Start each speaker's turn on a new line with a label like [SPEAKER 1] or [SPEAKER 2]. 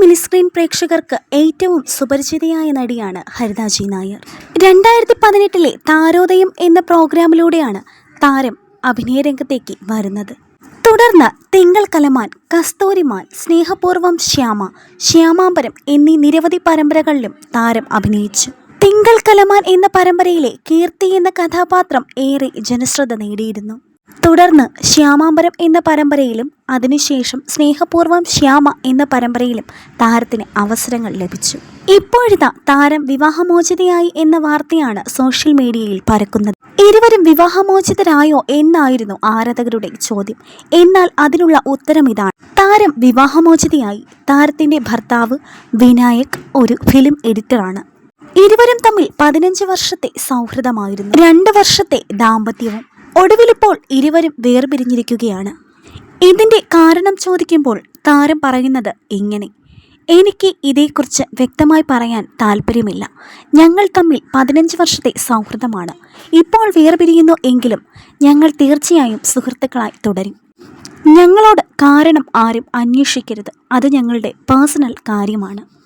[SPEAKER 1] Mini screen പ്രേക്ഷകർക്ക് ഏറ്റവും സുപരിചിതയായ നടിയാണ് ഹരിതാജി നായർ. രണ്ടായിരത്തി പതിനെട്ടിലെ താരോദയം എന്ന പ്രോഗ്രാമിലൂടെയാണ് താരം അഭിനയ രംഗത്തേക്ക് വരുന്നത്. തുടർന്ന് തിങ്കൾ കലമാൻ കസ്തൂരിമാൻ സ്നേഹപൂർവം ശ്യാമ ശ്യാമാംബരം എന്നീ നിരവധി പരമ്പരകളിലും താരം അഭിനയിച്ചു. തിങ്കൾ കലമാൻ എന്ന പരമ്പരയിലെ കീർത്തി എന്ന കഥാപാത്രം ഏറെ ജനശ്രദ്ധ നേടിയിരുന്നു. തുടർന്ന് ശ്യാമാംബരം എന്ന പരമ്പരയിലും അതിനുശേഷം സ്നേഹപൂർവം ശ്യാമ എന്ന പരമ്പരയിലും താരത്തിന് അവസരങ്ങൾ ലഭിച്ചു. ഇപ്പോഴത്തെ താരം വിവാഹമോചിതയായി എന്ന വാർത്തയാണ് സോഷ്യൽ മീഡിയയിൽ പരക്കുന്നത്. ഇരുവരും വിവാഹമോചിതരായോ എന്നായിരുന്നു ആരാധകരുടെ ചോദ്യം. എന്നാൽ അതിനുള്ള ഉത്തരം ഇതാണ്. താരം വിവാഹമോചിതയായി താരത്തിന്റെ ഭർത്താവ് വിനായക് ഒരു ഫിലിം എഡിറ്ററാണ്. ഇരുവരും തമ്മിൽ പതിനഞ്ച് വർഷത്തെ സൗഹൃദമായിരുന്നു. രണ്ട് വർഷത്തെ ദാമ്പത്യവും ഒടുവിലിപ്പോൾ ഇരുവരും വേർപിരിഞ്ഞിരിക്കുകയാണ്. ഇതിന്റെ കാരണം ചോദിക്കുമ്പോൾ താരം പറയുന്നത് ഇങ്ങനെ. എനിക്ക് ഇതേക്കുറിച്ച് വ്യക്തമായി പറയാൻ താല്പര്യമില്ല. ഞങ്ങൾ തമ്മിൽ പതിനഞ്ച് വർഷത്തെ സൗഹൃദമാണ്. ഇപ്പോൾ വേർപിരിയുന്നു എങ്കിലും ഞങ്ങൾ തീർച്ചയായും സുഹൃത്തുക്കളായി തുടരും. ഞങ്ങളോട് കാരണം ആരും അന്വേഷിക്കരുത്. അത് ഞങ്ങളുടെ പേഴ്സണൽ കാര്യമാണ്.